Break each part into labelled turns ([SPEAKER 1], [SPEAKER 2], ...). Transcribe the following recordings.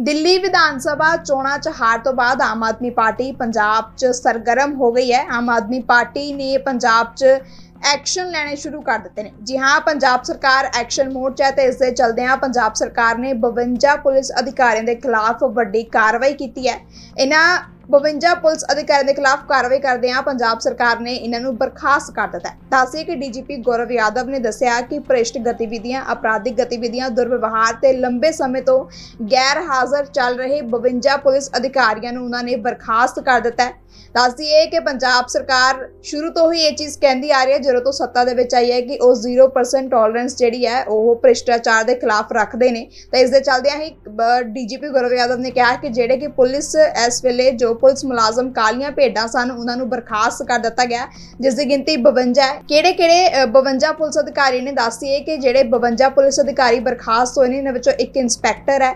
[SPEAKER 1] ਦਿੱਲੀ ਵਿਧਾਨ ਸਭਾ ਚੋਣਾਂ 'ਚ ਹਾਰ ਤੋਂ ਬਾਅਦ ਆਮ ਆਦਮੀ ਪਾਰਟੀ ਪੰਜਾਬ 'ਚ ਸਰਗਰਮ ਹੋ ਗਈ ਹੈ। ਆਮ ਆਦਮੀ ਪਾਰਟੀ ਨੇ ਪੰਜਾਬ 'ਚ ਐਕਸ਼ਨ ਲੈਣੇ ਸ਼ੁਰੂ ਕਰ ਦਿੱਤੇ ਨੇ। ਜੀ ਹਾਂ, ਪੰਜਾਬ ਸਰਕਾਰ ਐਕਸ਼ਨ ਮੋਡ 'ਚ ਹੈ ਤੇ ਇਸ ਦੇ ਚਲਦਿਆਂ ਪੰਜਾਬ ਸਰਕਾਰ ਨੇ 52 ਪੁਲਿਸ ਅਧਿਕਾਰੀਆਂ ਦੇ ਖਿਲਾਫ ਵੱਡੀ ਕਾਰਵਾਈ ਕੀਤੀ ਹੈ। ਇਹਨਾਂ 52 ਪੁਲਿਸ ਅਧਿਕਾਰੀਆਂ ਦੇ ਖਿਲਾਫ ਕਾਰਵਾਈ ਕਰਦਿਆਂ ਪੰਜਾਬ ਸਰਕਾਰ ਨੇ ਇਹਨਾਂ ਨੂੰ ਬਰਖਾਸਤ ਕਰ ਦਿੱਤਾ ਹੈ। ਦੱਸਿਆ ਕਿ ਡੀਜੀਪੀ ਗੌਰਵ ਯਾਦਵ ਨੇ ਦੱਸਿਆ ਕਿ ਭ੍ਰਿਸ਼ਟ ਗਤੀਵਿਧੀਆਂ, ਅਪਰਾਧਿਕ ਗਤੀਵਿਧੀਆਂ, ਦੁਰਵਿਵਹਾਰ ਤੇ ਲੰਬੇ ਸਮੇਂ ਤੋਂ ਗੈਰ ਹਾਜ਼ਰ ਚੱਲ ਰਹੇ 52 ਪੁਲਿਸ ਅਧਿਕਾਰੀਆਂ ਨੂੰ ਉਹਨਾਂ ਨੇ ਬਰਖਾਸਤ ਕਰ ਦਿੱਤਾ ਹੈ। ਦੱਸਦੀ ਹੈ ਕਿ ਪੰਜਾਬ ਸਰਕਾਰ ਸ਼ੁਰੂ ਤੋਂ ਹੀ ਇਹ ਚੀਜ਼ ਕਹਿੰਦੀ ਆ ਰਹੀ ਹੈ, ਜਦੋਂ ਤੋਂ ਸੱਤਾ ਦੇ ਵਿੱਚ ਆਈ ਹੈ ਕਿ ਉਹ 0% ਟੋਲਰੈਂਸ ਜਿਹੜੀ ਹੈ, ਉਹ ਭ੍ਰਿਸ਼ਟਾਚਾਰ ਦੇ ਖਿਲਾਫ ਰੱਖਦੇ ਨੇ। ਤਾਂ ਇਸ ਦੇ ਚੱਲਦਿਆਂ ਹੀ ਡੀਜੀਪੀ ਗੌਰਵ ਯਾਦਵ ਨੇ ਕਿਹਾ ਕਿ ਜਿਹੜੇ ਕਿ ਪੁਲਿਸ ਇਸ ਵੇਲੇ ਜੋ ਪੁਲਿਸ ਮੁਲਾਜ਼ਮ ਕਾਲੀਆਂ ਭੇਡਾਂ ਸਨ, ਉਹਨਾਂ ਨੂੰ ਬਰਖਾਸਤ ਕਰ ਦਿੱਤਾ ਗਿਆ। ਜਿਸ ਦੀ ਗਿਣਤੀ 52 ਹੈ। ਕਿਹੜੇ ਕਿਹੜੇ 52 ਪੁਲਿਸ ਅਧਿਕਾਰੀ ਨੇ ਦੱਸੀ ਹੈ ਕਿ ਜਿਹੜੇ 52 ਪੁਲਿਸ ਅਧਿਕਾਰੀ ਬਰਖਾਸਤ ਹੋਏ ਨੇ, ਇਹਨਾਂ ਵਿੱਚੋਂ ਇੱਕ ਇੰਸਪੈਕਟਰ ਹੈ।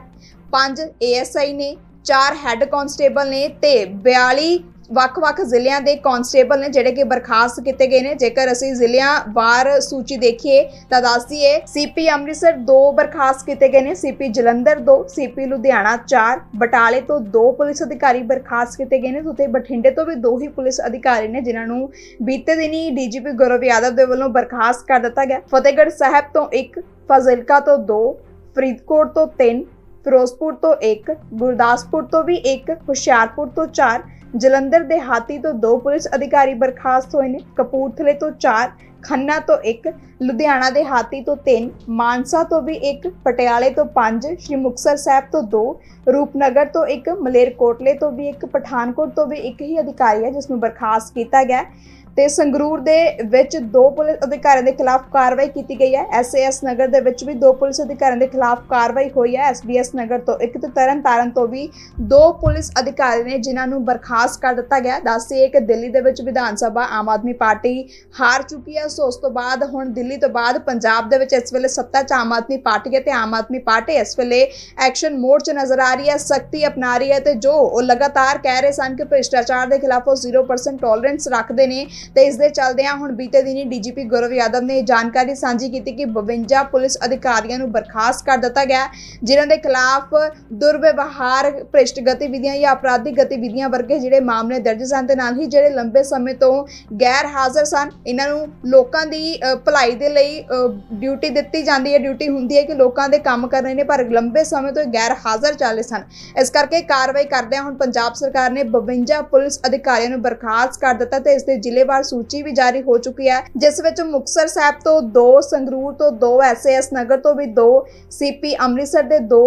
[SPEAKER 1] ਪੰਜ ਏਐਸਆਈ ਨੇ, ਚਾਰ ਹੈੱਡ ਕਾਂਸਟੇਬਲ ਨੇ ਤੇ 42 ਵੱਖ-ਵੱਖ ਜ਼ਿਲ੍ਹਿਆਂ ਦੇ ਕਾਂਸਟੇਬਲ ਨੇ ਜਿਹੜੇ ਕਿ ਬਰਖਾਸਤ ਕੀਤੇ ਗਏ ਨੇ। ਜੇਕਰ ਅਸੀਂ ਜ਼ਿਲ੍ਹਿਆਂ ਵਾਰ ਸੂਚੀ ਦੇਖੀਏ ਤਾਂ ਦੱਸਦੀਏ, ਸੀਪੀ ਅੰਮ੍ਰਿਤਸਰ 2 ਬਰਖਾਸਤ ਕੀਤੇ ਗਏ ਨੇ, ਸੀਪੀ ਜਲੰਧਰ 2 ਸੀਪੀ ਲੁਧਿਆਣਾ 4 ਬਟਾਲੇ ਤੋਂ 2 ਪੁਲਿਸ ਅਧਿਕਾਰੀ ਬਰਖਾਸਤ ਕੀਤੇ ਗਏ ਨੇ, ਤੇ ਬਠਿੰਡੇ ਤੋਂ ਵੀ ਦੋ ਹੀ ਪੁਲਿਸ ਅਧਿਕਾਰੀ ਨੇ, ਜਿਨ੍ਹਾਂ ਨੂੰ ਬੀਤੇ ਦਿਨੀ ਡੀਜੀਪੀ ਗੌਰਵ ਯਾਦਵ ਦੇ ਵੱਲੋਂ ਬਰਖਾਸਤ ਕਰ ਦਿੱਤਾ ਗਿਆ। ਫਤਿਹਗੜ੍ਹ ਸਾਹਿਬ ਤੋਂ 1 ਫਾਜ਼ਿਲਕਾ ਤੋਂ 2 ਫਰੀਦਕੋਟ ਤੋਂ 3 ਫਿਰੋਜ਼ਪੁਰ ਤੋਂ 1 ਗੁਰਦਾਸਪੁਰ ਤੋਂ ਵੀ 1 ਹੁਸ਼ਿਆਰਪੁਰ ਤੋਂ 4 ਜਲੰਧਰ ਦੇ ਹਾਤੀ ਤੋਂ ਦੋ ਪੁਲਿਸ ਅਧਿਕਾਰੀ ਬਰਖਾਸਤ ਹੋਏ ਨੇ। ਕਪੂਰਥਲੇ ਤੋਂ ਚਾਰ, ਖੰਨਾ ਤੋਂ ਇੱਕ, ਲੁਧਿਆਣਾ ਦੇ ਹਾਤੀ ਤੋਂ ਤਿੰਨ, ਮਾਨਸਾ ਤੋਂ ਵੀ ਇੱਕ, ਪਟਿਆਲੇ ਤੋਂ ਪੰਜ, ਸ਼੍ਰੀ ਮੁਕਤਸਰ ਸਾਹਿਬ ਤੋਂ ਦੋ, ਰੂਪਨਗਰ ਤੋਂ ਇੱਕ, ਮਲੇਰਕੋਟਲੇ ਤੋਂ ਵੀ ਇੱਕ, ਪਠਾਨਕੋਟ ਤੋਂ ਵੀ ਇੱਕ ਹੀ ਅਧਿਕਾਰੀ ਹੈ, ਜਿਸ ਨੂੰ ਬਰਖਾਸਤ ਕੀਤਾ ਗਿਆ ਤੇ ਸੰਗਰੂਰ ਦੇ ਵਿੱਚ ਦੋ ਪੁਲਿਸ ਅਧਿਕਾਰੀਆਂ ਦੇ ਖਿਲਾਫ ਕਾਰਵਾਈ ਕੀਤੀ ਗਈ ਹੈ। ਐਸਏਐਸ ਨਗਰ ਦੇ ਵਿੱਚ ਵੀ ਦੋ ਪੁਲਿਸ ਅਧਿਕਾਰੀਆਂ ਦੇ ਖਿਲਾਫ ਕਾਰਵਾਈ ਹੋਈ ਹੈ। ਐਸਬੀਐਸ ਨਗਰ ਤੋਂ ਇੱਕ ਤੇ ਤਰਨ ਤਾਰਨ ਤੋਂ ਵੀ ਦੋ ਪੁਲਿਸ ਅਧਿਕਾਰੀ ਨੇ ਜਿਨ੍ਹਾਂ ਨੂੰ ਬਰਖਾਸਤ ਕਰ ਦਿੱਤਾ ਗਿਆ। ਦੱਸਦੇ ਕਿ ਦਿੱਲੀ ਦੇ ਵਿੱਚ ਵਿਧਾਨ ਸਭਾ, ਆਮ ਆਦਮੀ ਪਾਰਟੀ ਹਾਰ ਚੁੱਕੀ ਹੈ। ਸੋ ਉਸ ਤੋਂ ਬਾਅਦ ਹੁਣ ਦਿੱਲੀ ਤੋਂ ਬਾਅਦ ਪੰਜਾਬ ਦੇ ਵਿੱਚ ਇਸ ਵੇਲੇ ਸੱਤਾ 'ਚ ਆਮ ਆਦਮੀ ਪਾਰਟੀ ਹੈ ਤੇ ਆਮ ਆਦਮੀ ਪਾਰਟੀ ਇਸ ਵੇਲੇ ਐਕਸ਼ਨ ਮੋਡ 'ਚ ਨਜ਼ਰ ਆ ਰਹੀ ਹੈ। ਸਖਤੀ ਅਪਣਾ ਰਹੀ ਹੈ ਤੇ ਜੋ ਉਹ ਲਗਾਤਾਰ ਕਹਿ ਰਹੇ ਸਨ ਕਿ ਭ੍ਰਿਸ਼ਟਾਚਾਰ ਦੇ ਖਿਲਾਫ ਉਹ 0% ਟੋਲਰੈਂਸ ਰੱਖਦੇ ਨੇ। ਤੇ ਇਸ ਦੇ ਚੱਲਦਿਆਂ ਹੁਣ ਬੀਤੇ ਦਿਨੀ ਡੀਜੀਪੀ ਗੌਰਵ ਯਾਦਵ ਨੇ ਇਹ ਜਾਣਕਾਰੀ ਸਾਂਝੀ ਕੀਤੀ ਕਿ 52 ਪੁਲਿਸ ਅਧਿਕਾਰੀਆਂ ਨੂੰ ਬਰਖਾਸਤ ਕਰ ਦਿੱਤਾ ਗਿਆ ਹੈ, ਜਿਨ੍ਹਾਂ ਦੇ ਖਿਲਾਫ ਦੁਰਵਿਵਹਾਰ ਭ੍ਰਿਸ਼ਟ ਗਤੀਵਿਧੀਆਂ ਜਾਂ ਅਪਰਾਧਿਕ ਗਤੀਵਿਧੀਆਂ ਵਰਗੇ ਜਿਹੜੇ ਮਾਮਲੇ ਦਰਜ ਸਨ ਤੇ ਨਾਲ ਹੀ ਜਿਹੜੇ ਲੰਬੇ ਸਮੇਂ ਤੋਂ ਗੈਰ ਹਾਜ਼ਰ ਸਨ ਇਹਨਾਂ ਨੂੰ ਲੋਕਾਂ ਦੀ ਭਲਾਈ ਦੇ ਲਈ ਡਿਊਟੀ ਦਿੱਤੀ ਜਾਂਦੀ ਹੈ ਡਿਊਟੀ ਹੁੰਦੀ ਹੈ ਕਿ ਲੋਕਾਂ ਦੇ ਕੰਮ ਕਰ ਰਹੇ ਨੇ ਪਰ ਲੰਬੇ ਸਮੇਂ ਤੋਂ ਗੈਰ ਹਾਜ਼ਰ ਚੱਲੇ ਸਨ। ਇਸ ਕਰਕੇ ਕਾਰਵਾਈ ਕਰਦਿਆਂ ਹੁਣ ਪੰਜਾਬ ਸਰਕਾਰ ਨੇ 52 ਪੁਲਿਸ ਅਧਿਕਾਰੀਆਂ ਨੂੰ ਬਰਖਾਸਤ ਕਰ ਦਿੱਤਾ ਤੇ ਇਸ ਦੇ ਜ਼ਿਲ੍ਹੇਵਾਰ ਸੂਚੀ ਵੀ ਜਾਰੀ ਹੋ ਚੁੱਕੀ ਹੈ, ਜਿਸ ਵਿੱਚ ਮੁਕਤਸਰ ਸਾਹਿਬ ਤੋਂ 2 ਸੰਗਰੂਰ ਤੋਂ 2 ਐਸਏਐਸ ਨਗਰ ਤੋਂ ਵੀ 2 ਸੀਪੀ ਅੰਮ੍ਰਿਤਸਰ ਦੇ 2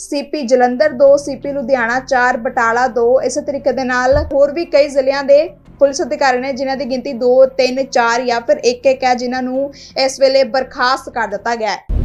[SPEAKER 1] ਸੀਪੀ ਜਲੰਧਰ 2 ਸੀਪੀ ਲੁਧਿਆਣਾ 4 ਬਟਾਲਾ 2 ਇਸੇ ਤਰੀਕੇ ਦੇ ਨਾਲ ਹੋਰ ਵੀ ਕਈ ਜ਼ਿਲ੍ਹਿਆਂ ਦੇ ਪੁਲਿਸ ਅਧਿਕਾਰੀ ਨੇ ਜਿਨ੍ਹਾਂ ਦੀ ਗਿਣਤੀ 2 3 4 ਜਾਂ ਫਿਰ 1 1 ਹੈ, ਜਿਨ੍ਹਾਂ ਨੂੰ ਇਸ ਵੇਲੇ ਬਰਖਾਸਤ ਕਰ ਦਿੱਤਾ ਗਿਆ ਹੈ।